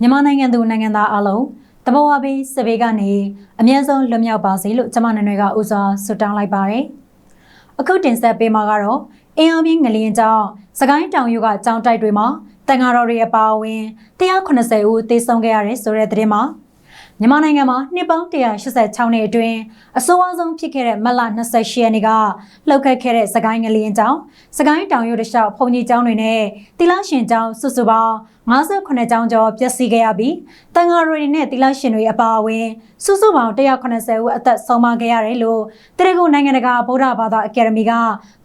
မြန်မာနိုင်ငံသူနိုင်ငံသားအလုံးတဘောဝဘေးစဘေးကနေအမြဲဆုံးလွတ်မြောက်ပါစေလို့ကျမနနွယ်ကဥစွာဆုတောင်းလိုက်ပါတယ်။အခုတင်ဆက်ပေးမှာကတော့အင်အားပြင်းငလျင်ကြောင့်စကိုင်းတောင်ယူကကြောင်တိုက်တွေမှာတန်ဃာတော်တွေအပါအဝင်180ဦးသေဆုံးခဲ့ရတယ်ဆိုတဲ့သတင်းမှာ မြန်မာနိုင်ငံမှာနှစ်ပေါင်း186နှစ်အတွင်းအဆိုးအဆုံးဖြစ်ခဲ့တဲ့မတ်လ28ရက်နေ့ကလှုပ်ခတ်ခဲ့တဲ့စကိုင်းငလျင်ကြောင့်စကိုင်းတောင်ရုပ်တလျှောက်ဘုံကြီးကျောင်းတွေနဲ့တိလရှင်ကျောင်းစုစုပေါင်း58ကျောင်းကျော်ပျက်စီးခဲ့ရပြီးတန်ဃာတွေနဲ့တိလရှင်တွေအပါအဝင်စုစုပေါင်း180ဦးအသက်ဆုံးပါခဲ့ရတယ်လို့တရကုနိုင်ငံတကာဗုဒ္ဓဘာသာအကယ်ဒမီက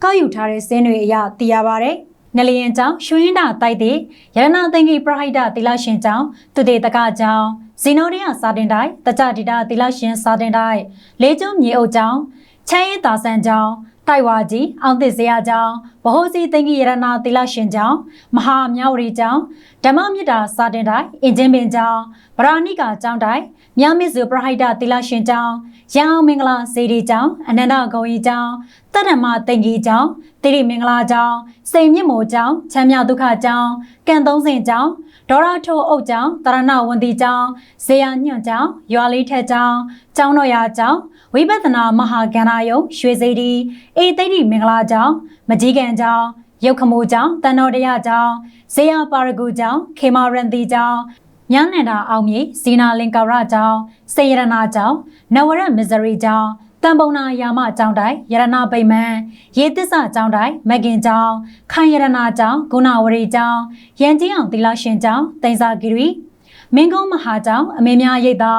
ကောက်ယူထားတဲ့စင်းတွေအရသိရပါဗျ။ငလျင်ကျောင်းရွှင်းတာတိုက်တဲ့ရတနာသိင်္ဂီပရဟိတတိလရှင်ကျောင်းသူတေတကကျောင်း ဇီနိုရီယာစာတင်တိုင်းတကြတိတာတိလရှင်စာတင်တိုင်းလေးကျွန်းမြေအုပ်ကျောင်းချမ်းရင်တာဆန်ကျောင်းတိုက်ဝါကြီးအောင်သစ်စရာကျောင်း ဗဟိုစီသိင်္ဂီရတနာတိလရှင်ကျောင်းမဟာမြဝရီကျောင်းဓမ္မမြတ်တာစာတင်တိုင်းအင်ဂျင်ပင်ကျောင်းဗရာဏိကာကျောင်းတိုင်းမြမစ်စုပရဟိတတိလရှင်ကျောင်းရန်အောင်မင်္ဂလာစေတီကျောင်းအနန္တဂုံကြီးကျောင်းတတ္တမသိင်္ဂီကျောင်းတိရိမင်္ဂလာကျောင်းစိန်မြင့်မို့ကျောင်းချမ်းမြဒုက္ခကျောင်းကံသုံးစင်ကျောင်းဒေါရထိုးအုပ်ကျောင်းတရဏဝန္တီကျောင်းဇေယညွန့်ကျောင်းရွာလေးထက်ကျောင်းကျောင်းတော်ရာကျောင်းဝိပဿနာမဟာကန္နာယုံရွှေစေတီအေသိတိမင်္ဂလာကျောင်းမကြီးကံကျောင်းရုပ်ခမိုးကျောင်းတန်တော်တရားကျောင်းဇေယပါရဂူကျောင်းခေမာရန်တီကျောင်းညနန္ဒာအောင်မြေဇီနာလင်္ကာရကျောင်းစေရနာကျောင်းနဝရမစ္စရီကျောင်းတန်ပုံနာယာမကျောင်းတိုင်းရတနာပိမန်ရေသစ္စာကျောင်းတိုင်းမကင်ကျောင်းခိုင်ရတနာကျောင်းဂုဏဝရီကျောင်းရန်ကြီးအောင်သီလရှင်ကျောင်းတိန်စာဂီရီ မင်းကုန်းမဟာကျောင်းအမေများရိပ်သာ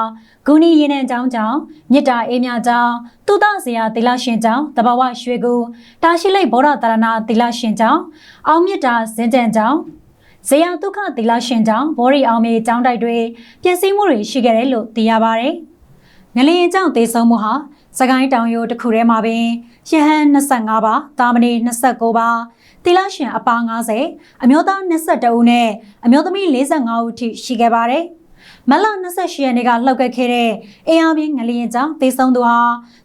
ဂုဏီရင်နံကျောင်းကျောင်းမြစ်တာအေးမြကျောင်းတုဒဇေယသီလရှင်ကျောင်းတဘာဝရွှေကူတာရှိလိတ်ဘောဓတရဏသီလရှင်ကျောင်းအောင်မြစ်တာဇင်ကြံကျောင်းဇေယဒုက္ခသီလရှင်ကျောင်းဘောရီအောင်မြေကျောင်းတိုက်တွေပြင်ဆင်မှုတွေရှိခဲ့တယ်လို့သိရပါဗျ။ငလျင်ကျောင်းသေဆုံးမှုဟာစကိုင်းတောင်ရိုးတစ်ခုထဲမှာပင် ရဟန်း25ပါးတာမဏေ29ပါးတိလရှင်အပါ90အမျိုးသား22ဦးနဲ့အမျိုးသမီး45ဦးထိရှိခဲ့ပါတယ်မလ28ရက်နေ့ကလှုပ်ခတ်ခဲ့တဲ့အင်အားပြင်းငလျင်ကြောင့်သေဆုံးသူဟာ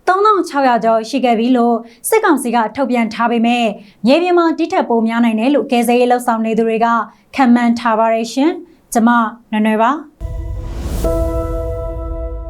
3600ကျော်ရှိခဲ့ပြီလို့စစ်ကောင်စီကထုတ်ပြန်ထားပေမဲ့မြေပြင်မှာတိထက်ပိုများနိုင်တယ်လို့ကယ်ဆယ်ရေးလှုပ်ဆောင်နေသူတွေကခန့်မှန်းထားပါတယ်ရှင်။ကျမနွယ်နွယ်ပါ